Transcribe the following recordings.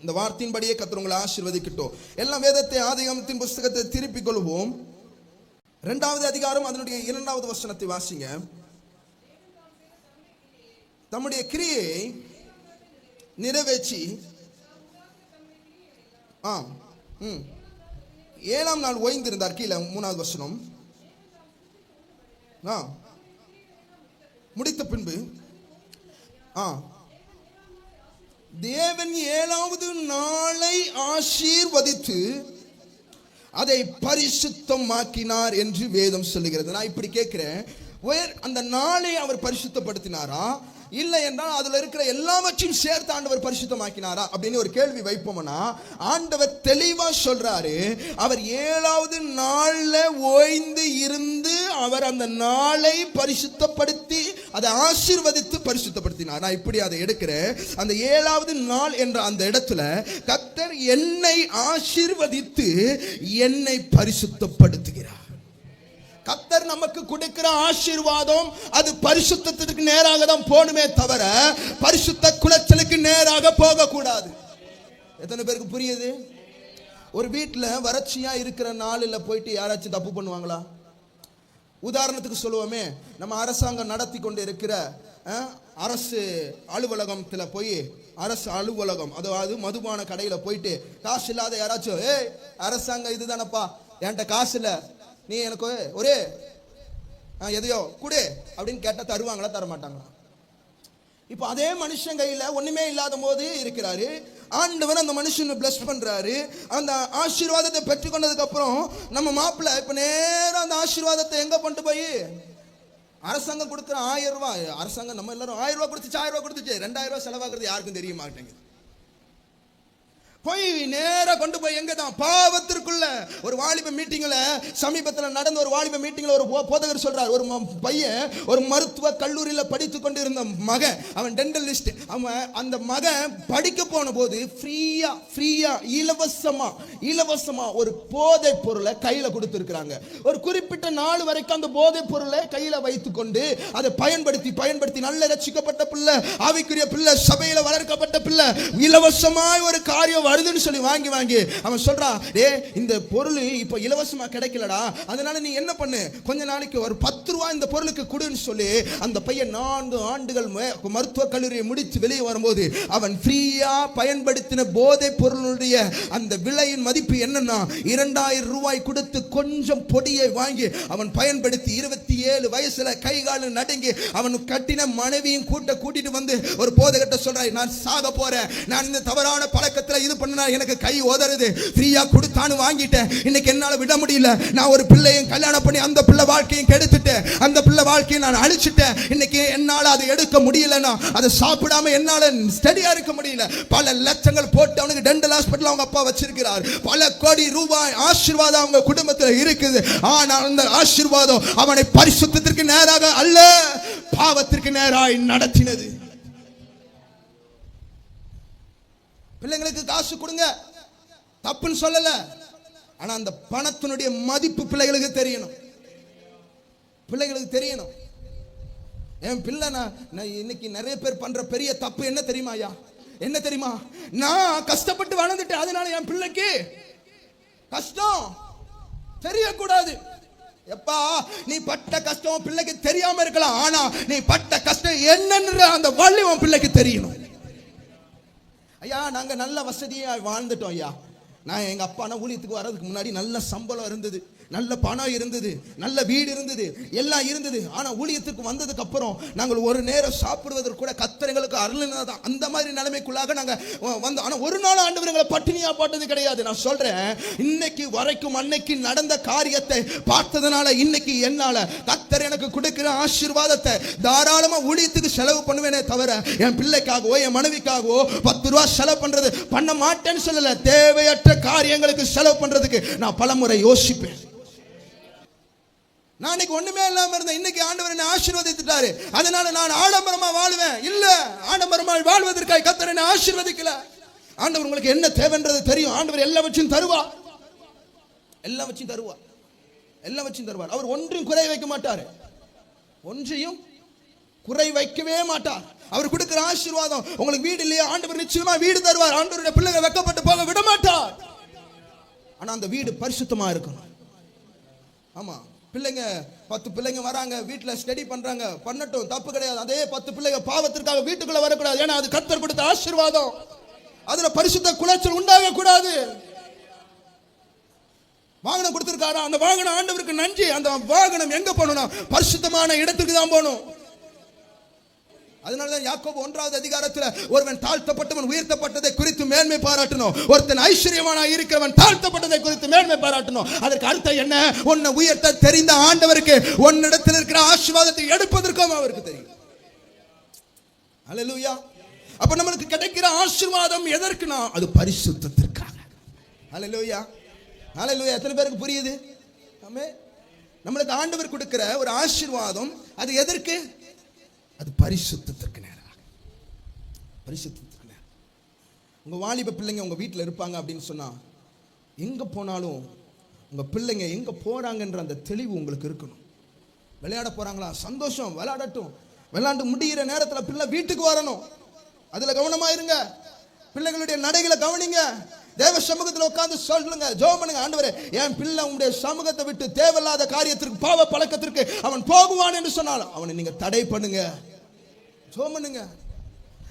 இந்த வார்த்தையின்படியே கத்தர் உங்களை ஆசீர்வதிக்கட்டும். எல்லாம் வேதத்தை ஆதிகாமத்தின் புஸ்தகத்தை திருப்பிக் கொள்வோம். இரண்டாவது அதிகாரம் அதனுடைய இரண்டாவது வசனத்தை வாசிங்க. தம்முடைய கிரியை நிறைவேற்றி ஆ ம். ஏழாம் நாள் ஓய்ந்திருந்தார் கீழே மூணாவது வசனம். ஆ. முடித்த பின்பு ஆ. தேவன் ஏழாவது நாளை ஆசீர்வதித்து அதை பரிசுத்தமாக்கினார் என்று வேதம் சொல்லுகிறது. நான் இப்படி கேட்கிறேன். அந்த நாளை அவர் பரிசுத்தப்படுத்தினாரா? இல்லை என்றால் அதில் இருக்கிற எல்லாவற்றையும் சேர்த்து ஆண்டவர் பரிசுத்தமாக்கினாரா அப்படின்னு ஒரு கேள்வி வைப்போம்னா ஆண்டவர் தெளிவாக சொல்கிறாரு அவர் ஏழாவது நாளில் ஓய்ந்து இருந்து அவர் அந்த நாளை பரிசுத்தப்படுத்தி அதை ஆசீர்வதித்து பரிசுத்தப்படுத்தினார். நான் இப்படி அதை எடுக்கிறேன். அந்த ஏழாவது நாள் என்ற அந்த இடத்துல கத்தர் என்னை ஆசீர்வதித்து என்னை பரிசுத்தப்படுத்துகிறார். கத்தர் நமக்கு கொடுக்கிற ஆசீர்வாதம் அது பரிசுத்தத்திற்கு நேராக தான் போகணுமே தவிர பரிசுத்த குலைச்சலுக்கு நேராக போகக்கூடாது. எத்தனை பேருக்கு புரியுது? ஒரு வீட்டில் வறட்சியா இருக்கிற நாளில் போயிட்டு யாராச்சும் தப்பு பண்ணுவாங்களா? உதாரணத்துக்கு சொல்லுவோமே நம்ம அரசாங்கம் நடத்தி கொண்டு இருக்கிற அரசு அலுவலகத்தில் போய் அரசு அலுவலகம் அதாவது மதுபான கடையில் போயிட்டு காசு இல்லாத யாராச்சும் ஏய் அரசாங்கம் இதுதானப்பா என்கிட்ட காசு இல்லை நீ எனக்கு ஒரே எதையோ கொடு அப்படின்னு கேட்டால் தருவாங்களா தர மாட்டாங்களா இப்போ அதே மனுஷன் கையில் ஒன்றுமே இல்லாத போது இருக்கிறாரு. ஆண்டவர் அந்த மனுஷனை பிளஸ் பண்ணுறாரு அந்த ஆசீர்வாதத்தை பெற்றுக்கொண்டதுக்கப்புறம் நம்ம மாப்பிள்ளை இப்போ நேரம் அந்த ஆசீர்வாதத்தை எங்கே கொண்டு போய்? அரசாங்கம் கொடுக்குற ஆயிரம் ரூபாய் அரசாங்கம் நம்ம எல்லாரும் ஆயிரம் ரூபாய் கொடுத்துச்சு ஆயிரம் ரூபாய் கொடுத்துச்சு. ரெண்டாயிரம் ரூபாய் செலவாகிறது யாருக்கும் தெரிய மாட்டேங்குது. போய் நேராக கொண்டு போய் எங்க தான் பாவத்திற்குள்ள ஒரு வாலிப மீட்டிங்ல சமீபத்தில் நடந்த ஒரு வாலிப மீட்டிங்ல ஒரு போதகர் சொல்றார். ஒரு பையன் ஒரு மருத்துவ கல்லூரியில் படித்து கொண்டு இருந்த மகன் அவன் டென்டலிஸ்ட் அவன் அந்த மகன் படிக்க போன போது ஃப்ரீயா ஃப்ரீயா இலவசமா இலவசமா ஒரு போதை பொருளை கையில கொடுத்துருக்குறாங்க. ஒரு குறிப்பிட்ட நாள் வரைக்கும் அந்த போதை பொருளை கையில வைத்துக்கொண்டு அதை பயன்படுத்தி பயன்படுத்தி நல்ல ரசிக்கப்பட்ட பிள்ளை ஆவிக்குரிய பிள்ளை சபையில் வளர்க்கப்பட்ட பிள்ளை இலவசமாய் ஒரு காரியம் வருதுன்னு சொல்லி வாங்கி வாங்கி. அவன் சொல்றான் ஏ இந்த பொருள் இப்போ இலவசமா கிடைக்கலடா. அதனால நீ என்ன பண்ணு? கொஞ்ச நாளைக்கு ஒரு பத்து ரூபா இந்த பொருளுக்கு கொடுன்னு சொல்லி அந்த பையன் நான்கு ஆண்டுகள் மருத்துவ கல்லூரியை முடித்து வெளியே வரும்போது அவன் ஃப்ரீயா பயன்படுத்தின போதை பொருளுடைய அந்த விலையின் மதிப்பு என்னன்னா இரண்டாயிரம் ரூபாய் கொடுத்து கொஞ்சம் பொடியை வாங்கி அவன் பயன்படுத்தி இருபத்தி ஏழு வயசுல கை காலு நடுங்கி அவன் கட்டின மனைவியும் கூட்ட கூட்டிட்டு வந்து ஒரு போதகட்ட சொல்றாய் நான் சாக போறேன். நான் இந்த தவறான பழக்கத்துல இது பண்ணா எனக்கு கை உதறுது ஃப்ரீயா கொடுத்தான்னு வாங்கிட்டேன். இன்னைக்கு என்னால விட முடியல. நான் ஒரு பிள்ளையும் கல்யாணம் பண்ணி அந்த பிள்ளை வாழ்க்கையும் கெடுத்துட்டேன். அந்த பிள்ளை வாழ்க்கையை நான் அழிச்சிட்டேன். இன்னைக்கு என்னால அதை எடுக்க முடியலன்னா அதை சாப்பிடாம என்னால ஸ்டடியா இருக்க முடியல. பல லட்சங்கள் போட்டு அவனுக்கு டென்டல் ஹாஸ்பிட்டல் அவங்க அப்பா வச்சிருக்கிறார். பல கோடி ரூபாய் ஆசீர்வாதம் அவங்க குடும்பத்தில் இருக்குது. ஆனால் அந்த ஆசீர்வாதம் அவனை பரிசுத்திற்கு நேராக அல்ல பாவத்திற்கு நேராய் நடத்தினது. பிள்ளைங்களுக்கு காசு கொடுங்க. தப்புன்னு சொல்லல. ஆனா அந்த பணத்தினுடைய மதிப்பு பிள்ளைகளுக்கு தெரியணும். பிள்ளைகளுக்கு தெரியணும். என் பிள்ளை நான் இன்னைக்கு நிறைய பேர் பண்ற பெரிய தப்பு என்ன தெரியுமா ஐயா? என்ன தெரியுமா? நான் கஷ்டப்பட்டு வளர்ந்துட்டேன். அதனால என் பிள்ளைக்கு கஷ்டம். தெரியக்கூடாது. எப்பா நீ பட்ட கஷ்டம் உன் பிள்ளைக்கு தெரியாம இருக்கலாம். ஆனா நீ பட்ட கஷ்டம் என்னன்ற அந்த வழி உன் பிள்ளைக்கு தெரியணும். ஐயா நாங்கள் நல்ல வசதியாக வாழ்ந்துட்டோம் ஐயா. நான் எங்கள் அப்பா நான் ஊழியத்துக்கு வர்றதுக்கு முன்னாடி நல்ல சம்பளம் இருந்தது. நல்ல பணம் இருந்தது நல்ல வீடு இருந்தது எல்லாம் இருந்தது. ஆனால் ஊழியத்துக்கு வந்ததுக்கு அப்புறம் நாங்கள் ஒரு நேரம் சாப்பிடுவதற்கு கூட கத்தரைங்களுக்கு அருளினதான் அந்த மாதிரி நிலைமைக்குள்ளாக நாங்கள் வந்தோம். ஆனால் ஒரு நாள் ஆண்டுவருங்களை பட்டினியாக போட்டது கிடையாது. நான் சொல்கிறேன் இன்னைக்கு வரைக்கும் அன்னைக்கு நடந்த காரியத்தை பார்த்ததுனால இன்னைக்கு என்னால் கத்தர் எனக்கு கொடுக்கிற ஆசீர்வாதத்தை தாராளமாக ஊழியத்துக்கு செலவு பண்ணுவேனே தவிர என் பிள்ளைக்காகவோ என் மனைவிக்காகவோ பத்து ரூபா செலவு பண்ணுறது பண்ண மாட்டேன்னு சொல்லலை. தேவையற்ற காரியங்களுக்கு செலவு பண்ணுறதுக்கு நான் பலமுறை யோசிப்பேன். நான் இன்னைக்கு ஒண்ணுமே இல்லாம இருந்தேன். இன்னைக்கு ஆண்டவர் என்னை ஆசீர்வதித்துட்டாரு. அதனால நான் ஆடம்பரமா வாழ்வேன். இல்ல ஆடம்பரமா வாழ்வதற்காக கத்தர் என்னை ஆசீர்வதிக்கல. ஆண்டவர் உங்களுக்கு என்ன தேவைன்றது தெரியும். ஆண்டவர் எல்லாவற்றையும் தருவா? எல்லாவற்றையும் தருவா? எல்லாவற்றையும் தருவார். அவர் ஒன்றையும் குறை வைக்க மாட்டார். ஒன்றையும் குறை வைக்கவே மாட்டார். அவர் கொடுக்கிற ஆசீர்வாதம் உங்களுக்கு வீடு இல்லையா? ஆண்டவர் நிச்சயமா வீடு தருவார். ஆண்டவருடைய பிள்ளைகள் வெக்கப்பட்டு போக விட மாட்டார் ஆனா அந்த வீடு பரிசுத்தமா இருக்கணும். ஆமா. பிள்ளைங்க பத்து பிள்ளைங்க வராங்க வீட்டுல ஸ்டடி பண்றாங்க பண்ணட்டும் தப்பு கிடையாது. அதே பத்து பிள்ளைங்க பாவத்திற்காக வீட்டுக்குள்ள வரக்கூடாது. ஏன்னா அது கர்த்தர் கொடுத்த ஆசீர்வாதம். அதுல பரிசுத்த குலைச்சல் உண்டாக கூடாது வாகனம் கொடுத்திருக்காரா? அந்த வாகனம் ஆண்டவருக்கு நன்றி. அந்த வாகனம் எங்க போகணும்? பரிசுத்தமான இடத்துக்கு தான் போகணும். அதனால தான் யாக்கோபு ஒன்றாவது அதிகாரத்தில் ஒருவன் தாழ்த்தப்பட்டவன் உயர்த்தப்பட்டதை குறித்து மேன்மை பாராட்டணும். ஒருத்தன் ஐஸ்வர்யமானா இருக்கிறவன் தாழ்த்தப்பட்டதை குறித்து மேன்மை பாராட்டணும். அதற்கு அர்த்தம் என்ன? உன்னை உயர்த்த தெரிந்த ஆண்டவருக்கு உன்னிடத்தில் இருக்கிற ஆசீர்வாதத்தை எடுப்பதற்கும் அவருக்கு தெரியும். அலலூயா அப்ப நம்மளுக்கு கிடைக்கிற ஆசீர்வாதம் எதற்குனா அது பரிசுத்தத்திற்காக. அலலூயா அலலூயா எத்தனை பேருக்கு புரியுது? நம்மளுக்கு ஆண்டவர் கொடுக்கிற ஒரு ஆசீர்வாதம் அது எதற்கு? அது பரிசுத்தத்திற்கு நேராக. பரிசுத்தத்திற்கு நேரம் உங்கள் வாலிப பிள்ளைங்க உங்கள் வீட்டில் இருப்பாங்க அப்படின்னு சொன்னால் எங்கே போனாலும் உங்கள் பிள்ளைங்க எங்கே போகிறாங்கன்ற அந்த தெளிவு உங்களுக்கு இருக்கணும். விளையாட போகிறாங்களா சந்தோஷம் விளையாடட்டும். விளையாண்டு முடிகிற நேரத்தில் பிள்ளை வீட்டுக்கு வரணும். அதில் கவனமாக இருங்க. பிள்ளைகளுடைய நடைகளை கவனிங்க. தேவ சமூகத்தில் உட்காந்து சொல்லுங்க. ஜோ பண்ணுங்க. ஆண்டவரே என் பிள்ளை உங்களுடைய சமூகத்தை விட்டு தேவையில்லாத காரியத்திற்கு பாவ பழக்கத்திற்கு அவன் போகுவான் என்று சொன்னாலும் அவனை நீங்கள் தடை பண்ணுங்க. சோமனுங்க. பண்ணுங்க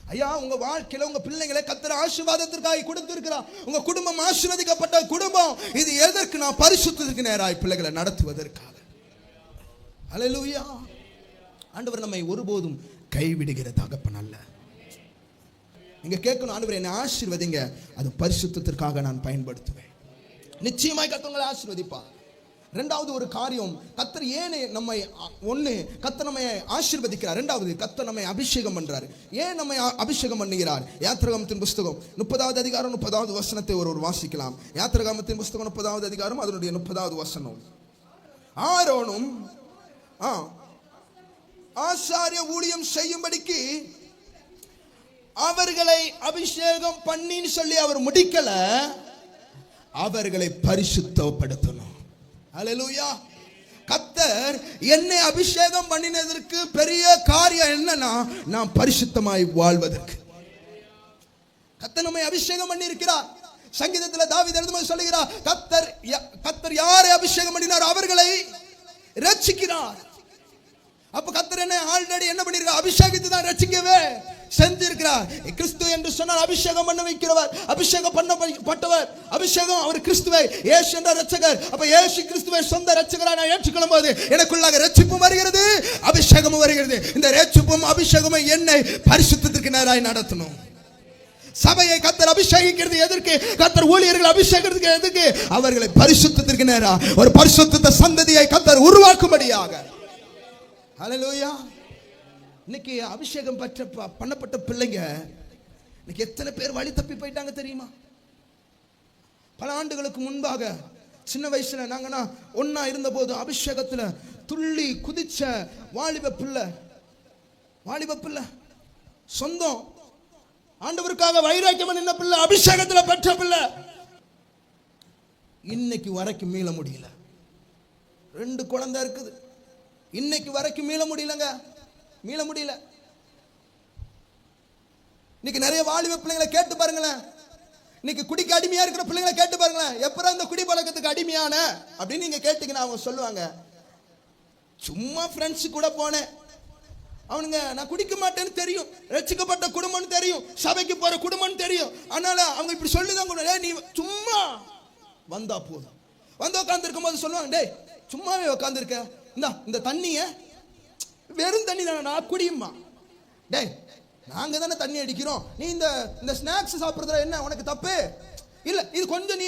ஐயா உங்க வாழ்க்கையில உங்க பிள்ளைகளை கத்திர ஆசீர்வாதத்திற்காக கொடுத்திருக்கிறார். உங்க குடும்பம் ஆசீர்வதிக்கப்பட்ட குடும்பம். இது எதற்கு நான் பரிசுத்திற்கு நேராய் பிள்ளைகளை நடத்துவதற்காக? அலலூயா ஆண்டவர் நம்மை ஒருபோதும் கைவிடுகிற தகப்பன் அல்ல. நீங்க கேட்கணும் ஆண்டவர் என்னை ஆசீர்வதிங்க. அது பரிசுத்தத்திற்காக நான் பயன்படுத்துவேன். நிச்சயமாய் கத்தவங்களை ஆசீர்வதிப்பா ரெண்டாவது ஒரு காரியம் கத்தர் ஏன் நம்மை ஒன்று ஒண்ணு கத்தர் நம்மை ஆசீர்வதிக்கிறார். ரெண்டாவது கத்தர் நம்மை அபிஷேகம் பண்ணுறார் ஏன் நம்மை அபிஷேகம் பண்ணுகிறார்? யாத்திரகாமத்தின் புஸ்தகம் முப்பதாவது அதிகாரம் முப்பதாவது வசனத்தை ஒருவர் வாசிக்கலாம். யாத்திரகாமத்தின் புஸ்தகம் முப்பதாவது அதிகாரம் அதனுடைய முப்பதாவது வசனம். ஆரோனும் ஆ ஆசாரிய ஊழியம் செய்யும்படிக்கு அவர்களை அபிஷேகம் பண்ணின்னு சொல்லி அவர் முடிக்கல அவர்களை பரிசுத்தப்படுத்தணும். அலலூயா கத்தர் என்னை அபிஷேகம் பண்ணினதற்கு பெரிய காரியம் என்னன்னா நான் பரிசுத்தமாய் வாழ்வதற்கு. கத்தர் நம்மை அபிஷேகம் பண்ணி இருக்கிறார் சங்கீதத்தில் தாவீது எழுதும்போது சொல்லுகிறார் கத்தர் கத்தர் யாரை அபிஷேகம் பண்ணினார் அவர்களை ரட்சிக்கிறார் அப்ப கத்தர் என்ன ஆல்ரெடி என்ன பண்ணிருக்கார் அபிஷேகித்து தான் ரட்சிக்கவே செஞ்சிருக்கிறார் கிறிஸ்து என்று சொன்னால் அபிஷேகம் பண்ண வைக்கிறவர் அபிஷேகம் பண்ணப்பட்டவர் அபிஷேகம் அவர் கிறிஸ்துவை ஏசு என்ற ரட்சகர் அப்ப ஏசு கிறிஸ்துவை சொந்த ரட்சகரா நான் ஏற்றுக்கொள்ளும் போது எனக்குள்ளாக ரட்சிப்பும் வருகிறது அபிஷேகமும் வருகிறது. இந்த ரட்சிப்பும் அபிஷேகமும் என்னை பரிசுத்தத்திற்கு நேராய் நடத்தணும். சபையை கத்தர் அபிஷேகிக்கிறது எதற்கு? கத்தர் ஊழியர்கள் அபிஷேகத்துக்கு எதற்கு? அவர்களை பரிசுத்தத்திற்கு நேரா ஒரு பரிசுத்த சந்ததியை கத்தர் உருவாக்கும்படியாக. ஹalleluya. இன்னைக்கு அபிஷேகம் பற்ற பண்ணப்பட்ட பிள்ளைங்க இன்னைக்கு எத்தனை பேர் வழி தப்பி போயிட்டாங்க தெரியுமா? பல ஆண்டுகளுக்கு முன்பாக சின்ன வயசுல நாங்கன்னா இருந்த இருந்தபோது அபிஷேகத்துல துள்ளி குதிச்ச வாலிப பிள்ளை வாலிப பிள்ளை சொந்தம். ஆண்டவருக்காக வைராக்கியம் என்ன பிள்ளை அபிஷேகத்துல பெற்ற பிள்ளை. இன்னைக்கு வரைக்கும் மீள முடியல. ரெண்டு குழந்தை இருக்குது. இன்னைக்கு வரைக்கும் மீள முடியலங்க. மீள முடியல. இன்னைக்கு நிறைய வாலிப பிள்ளைங்களை கேட்டு பாருங்களேன். இன்னைக்கு குடிக்கு அடிமையா இருக்கிற பிள்ளைங்களை கேட்டு பாருங்களேன். எப்பறம் இந்த குடி பழக்கத்துக்கு அடிமையான? அப்படின்னு நீங்க கேட்டீங்கன்னா அவங்க சொல்லுவாங்க. சும்மா ஃப்ரெண்ட்ஸ் கூட போனேன். அவனுங்க நான் குடிக்க மாட்டேன்னு தெரியும். ரட்சிக்கப்பட்ட குடும்பம்னு தெரியும். சபைக்கு போற குடும்பம்னு தெரியும். அதனால அவங்க இப்படி சொல்லிதான் கூட நீ சும்மா வந்தா போதும். வந்து உட்காந்துருக்கும் போது சொல்லுவாங்க டேய் சும்மாவே உட்காந்துருக்க இந்தா இந்த தண்ணியை வெறும் தண்ணி தானடா நான் குடியுமா டேய் நாங்க தானே தண்ணி அடிக்கிறோம். நீ இந்த இந்த ஸ்நாக்ஸ் சாப்பிட்றதுல என்ன உனக்கு தப்பு? இல்ல இது கொஞ்சம் நீ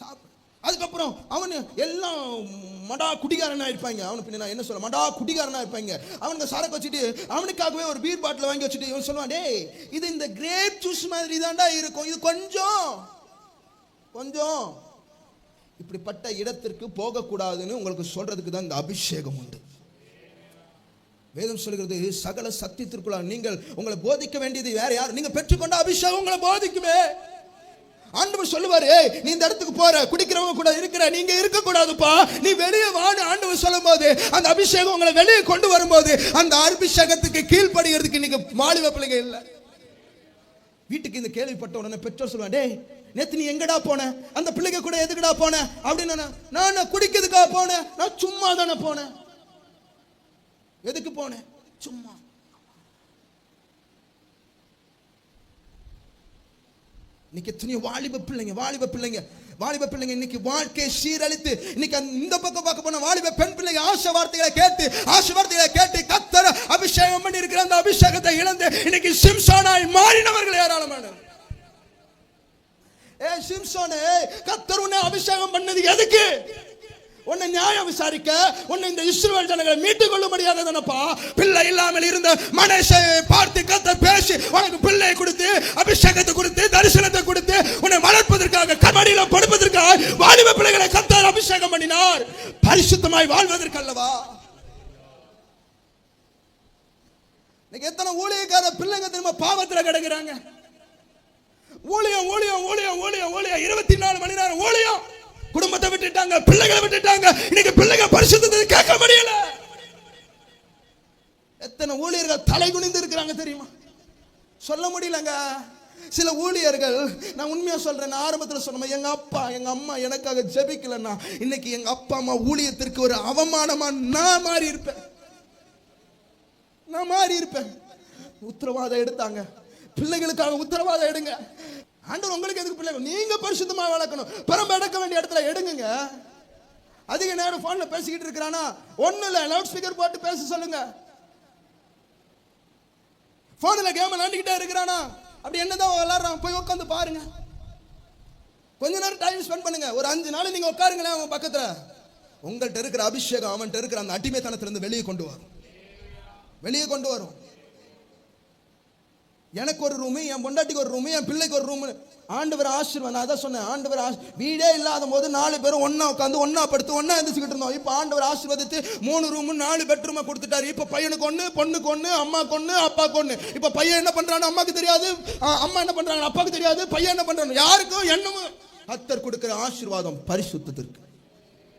சாப்பிடு அதுக்கப்புறம் அவனு எல்லாம் மடா குடிகாரனா இருப்பாங்க. அவனு பின்ன நான் என்ன சொல்ல மடா குடிகாரனா இருப்பாங்க. அவனுங்க சரக்கு வச்சுட்டு அவனுக்காகவே ஒரு பீர் பாட்டில் வாங்கி வச்சுட்டு இவன் சொல்லுவான் டேய் இது இந்த கிரேப் ஜூஸ் மாதிரி தான்டா இருக்கும். இது கொஞ்சம் கொஞ்சம். இப்படிப்பட்ட இடத்திற்கு போகக்கூடாதுன்னு உங்களுக்கு சொல்றதுக்கு தான் இந்த அபிஷேகம் உண்டு. வேதம் சொல்கிறது சகல சத்தியத்திற்குள்ள நீங்கள் உங்களை போதிக்க வேண்டியது வேற யார்? நீங்க பெற்றுக்கொண்ட அபிஷேகம் உங்களை போதிக்குமே. ஆண்டவர் சொல்லுவார் "ஏய், நீ இந்த இடத்துக்கு போற குடிக்கிறவங்க கூட இருக்கிற நீங்க இருக்க கூடாதுப்பா நீ வெளியே வாடு ஆண்டவர் சொல்லும்போது அந்த அபிஷேகம் உங்களை வெளியே கொண்டு வரும்போது அந்த அபிஷேகத்துக்கு கீழ்ப்படுகிறதுக்கு நீங்க மாலிவ பிள்ளைங்க இல்லை. வீட்டுக்கு இந்த கேள்விப்பட்ட உடனே பெற்றோர் சொல்லுவாங்க டேய் நேத்து நீ எங்கடா போன? அந்த பிள்ளைங்க கூட எதுக்குடா போன? அப்படின்னு நான், நான் போனேன். நான் சும்மா தானே போனேன். எதுக்கு போனேன்? சும்மா. இன்னைக்கு எத்தனையோ வாலிப பிள்ளைங்க வாலிப பிள்ளைங்க வாலிப பிள்ளைங்க இன்னைக்கு வாழ்க்கையை சீரழித்து இன்னைக்கு அந்த- இந்த பக்கம் பார்க்க போன வாலிப பெண் பிள்ளைங்க ஆசை வார்த்தைகளை கேட்டு ஆசை வார்த்தைகளை கேட்டு கத்தர அபிஷேகம் பண்ணி இருக்கிற அந்த அபிஷேகத்தை இழந்து இன்னைக்கு சிம்சானாய் மாறினவர்கள் ஏராளமான ஏ சிம்சோனே கத்தர் உன்னை அபிஷேகம் பண்ணது எதுக்கு? உன்னை நியாயம் விசாரிக்க உன்னை இந்த இஸ்ரேல் ஜனங்களை மீட்டுக் கொள்ளும்படியாக தானப்பா? பிள்ளை இல்லாமல் இருந்த மனுஷை பார்த்து கத்த பேசி உனக்கு பிள்ளை கொடுத்து அபிஷேகத்தை கொடுத்து தரிசனத்தை கொடுத்து உன்னை வளர்ப்பதற்காக கபடியில் படுப்பதற்காக வாலிப பிள்ளைகளை கத்தார் அபிஷேகம் பண்ணினார். பரிசுத்தமாய் வாழ்வதற்கு அல்லவா இன்னைக்கு எத்தனை ஊழியக்கார பிள்ளைங்க திரும்ப பாவத்தில் கிடக்குறாங்க? ஊழியம் ஊழியம் ஊழியம் ஊழியம் ஊழியம். இருபத்தி நாலு மணி நேரம் ஊழியம். குடும்பத்தை விட்டுட்டாங்க பிள்ளைகளை விட்டுட்டாங்க. இன்னைக்கு பிள்ளைங்க பரிசுத்தத்தை கேட்க முடியல. எத்தனை ஊழியர்கள் தலை குனிந்து இருக்கிறாங்க தெரியுமா? சொல்ல முடியலங்க. சில ஊழியர்கள் நான் உண்மையா சொல்றேன் நான் ஆரம்பத்தில் சொன்ன எங்க அப்பா எங்க அம்மா எனக்காக ஜெபிக்கலன்னா இன்னைக்கு எங்க அப்பா அம்மா ஊழியத்திற்கு ஒரு அவமானமா நான் மாறி இருப்பேன் நான் மாறி இருப்பேன் உத்தரவாதம் எடுத்தாங்க. பிள்ளைகளுக்காக உத்தரவாதம் எடுங்க. ஆண்டவர் உங்களுக்கு எதுக்கு பிள்ளை நீங்க பரிசுத்தமாக வளர்க்கணும். பரம்ப எடுக்க வேண்டிய இடத்துல எடுங்க அதிக நேரம் போன்ல பேசிக்கிட்டு இருக்கிறானா? ஒண்ணு இல்ல லவுட் ஸ்பீக்கர் போட்டு பேச சொல்லுங்க. போன்ல கேம் விளாண்டுக்கிட்டே இருக்கிறானா? அப்படி என்னதான் விளாட்றான் போய் உட்காந்து பாருங்க. கொஞ்ச நேரம் டைம் ஸ்பெண்ட் பண்ணுங்க. ஒரு அஞ்சு நாள் நீங்க உட்காருங்களேன் அவன் பக்கத்துல. உங்கள்கிட்ட இருக்கிற அபிஷேகம் அவன்கிட்ட இருக்கிற அந்த அடிமைத்தனத்திலிருந்து வெளியே கொண்டு வரும். வெளியே கொண்டு வரும். எனக்கு ஒரு ரூமு என் பொண்டாட்டிக்கு ஒரு ரூமு என் பிள்ளைக்கு ஒரு ரூமு ஆண்டவர் ஆசீர்வாதம் நான் அதான் சொன்னேன் ஆண்டவர் ஆசீ- வீடே இல்லாத போது நாலு பேரும் ஒன்றா உட்காந்து ஒன்றா படுத்து ஒன்றா எந்திரிச்சுக்கிட்டு இருந்தோம். இப்போ ஆண்டவர் ஆசீர்வதித்து மூணு ரூமு நாலு பெட்ரூமை கொடுத்துட்டாரு. இப்போ பையனுக்கு ஒன்று பொண்ணுக்கு ஒன்று அம்மாக்கு ஒண்ணு அப்பாக்கு ஒண்ணு. இப்போ பையன் என்ன பண்ணுறான்னு அம்மாக்கு தெரியாது. ஆ, அம்மா என்ன பண்ணுறாங்க அப்பாவுக்கு தெரியாது. பையன் என்ன பண்ணுறாங்க யாருக்கும் என்னமும் கத்தர் கொடுக்குற ஆசீர்வாதம் பரிசுத்தத்திற்கு.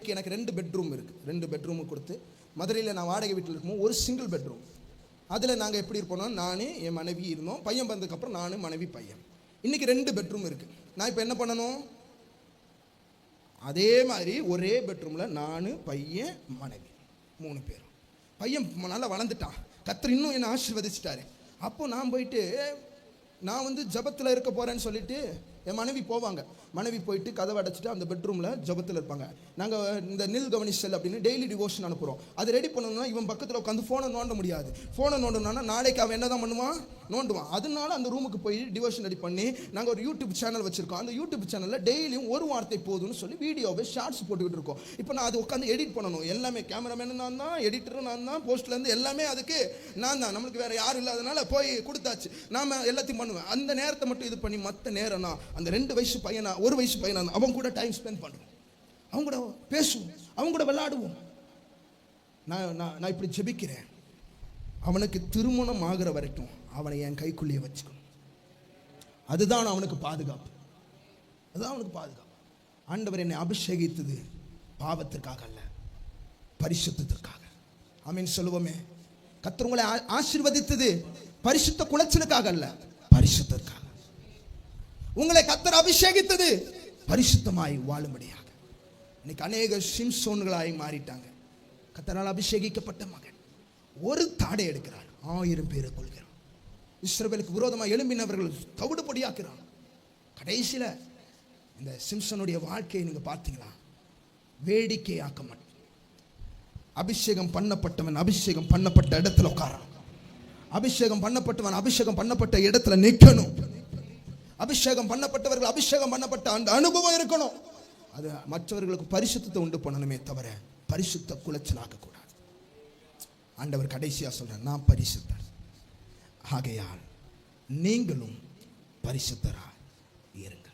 எனக்கு ரெண்டு பெட்ரூம் இருக்குது ரெண்டு பெட்ரூமு கொடுத்து மதுரையில் நான் வாடகை வீட்டில் இருக்கும்போது ஒரு சிங்கிள் பெட்ரூம் அதில் நாங்கள் எப்படி இருப்போம்னா நான் என் மனைவி இருந்தோம். பையன் வந்ததுக்கப்புறம் நான் மனைவி பையன். இன்றைக்கி ரெண்டு பெட்ரூம் இருக்குது நான் இப்போ என்ன பண்ணணும்? அதே மாதிரி ஒரே பெட்ரூமில் நான் பையன் மனைவி. மூணு பேர். பையன் நல்லா வளர்ந்துட்டான். கத்தர் இன்னும் என்னை ஆசீர்வதிச்சிட்டாரு. அப்போ நான் போயிட்டு நான் வந்து ஜபத்தில் இருக்க போகிறேன்னு சொல்லிட்டு என் மனைவி போவாங்க. மனைவி போயிட்டு கதவை அடைச்சிட்டு அந்த பெட்ரூமில் ஜபத்தில் இருப்பாங்க. நாங்கள் இந்த நில் கவனி செல் அப்படின்னு டெய்லி டிவோஷன் அனுப்புகிறோம் அதை ரெடி பண்ணணும்னா இவன் பக்கத்தில் உட்காந்து ஃபோனை நோண்ட முடியாது. ஃபோனை நோண்டணும்னா நாளைக்கு அவன் என்ன தான் பண்ணுவான்? நோண்டுவான். அதனால அந்த ரூமுக்கு போய் டிவோஷன் ரெடி பண்ணி நாங்கள் ஒரு யூடியூப் சேனல் வச்சுருக்கோம். அந்த யூடியூப் சேனலில் டெய்லியும் ஒரு வார்த்தை போதும்னு சொல்லி வீடியோவை ஷார்ட்ஸ் போட்டுக்கிட்டு இருக்கோம். இப்போ நான் அது உட்காந்து எடிட் பண்ணணும். எல்லாமே கேமராமேனு நான் தான் எடிட்டரும் நான் தான் போஸ்ட்லேருந்து எல்லாமே அதுக்கு நான் தான். நம்மளுக்கு வேறு யாரும் இல்லாதனால போய் கொடுத்தாச்சு. நாம் எல்லாத்தையும் பண்ணுவேன் அந்த நேரத்தை மட்டும் இது பண்ணி மற்ற நேரம்னா அந்த ரெண்டு வயசு பையனா ஒரு வயசு பையனா அவன் கூட டைம் ஸ்பெண்ட் பண்ணுவோம் அவங்க கூட பேசுவோம். அவங்க கூட விளையாடுவோம். நான் நான் நான் இப்படி ஜெபிக்கிறேன். அவனுக்கு திருமணம் ஆகிற வரைக்கும் அவனை என் கைக்குள்ளேயே வச்சுக்கணும் அதுதான் அவனுக்கு பாதுகாப்பு. அதுதான் அவனுக்கு பாதுகாப்பு. ஆண்டவர் என்னை அபிஷேகித்தது பாவத்திற்காக அல்ல பரிசுத்திற்காக ஆமீன் சொல்லுவோமே. கர்த்தர் உங்களை ஆ- ஆசீர்வதித்தது பரிசுத்த குலைச்சலுக்காக அல்ல பரிசுத்த உங்களை கத்தர் அபிஷேகித்தது. பரிசுத்தமாய் வாழும்படியாக. இன்னைக்கு அநேக சிம்சோன்களாய் மாறிட்டாங்க. கத்தரால் அபிஷேகிக்கப்பட்ட மகன். ஒரு தாடை எடுக்கிறார் ஆயிரம் பேரை கொள்கிறான் இஸ்ரவேலுக்கு விரோதமாக எழும்பினவர்கள் தவிடுபடியாக்குறான் கடைசியில் இந்த சிம்சனுடைய வாழ்க்கையை நீங்கள் பார்த்தீங்களா? வேடிக்கையாக்க மாட்டேன் அபிஷேகம் பண்ணப்பட்டவன் அபிஷேகம் பண்ணப்பட்ட இடத்துல உட்காரான் அபிஷேகம் பண்ணப்பட்டவன் அபிஷேகம் பண்ணப்பட்ட இடத்துல நிற்கணும் அபிஷேகம் பண்ணப்பட்டவர்கள் அபிஷேகம் பண்ணப்பட்ட அந்த அனுபவம் இருக்கணும். அது மற்றவர்களுக்கு பரிசுத்தத்தை உண்டு பண்ணணுமே தவிர பரிசுத்த குலைச்சலாக கூடாது. ஆண்டவர் கடைசியாக சொல்கிறார் நான் பரிசுத்தர். ஆகையால் நீங்களும் பரிசுத்தராக இருங்க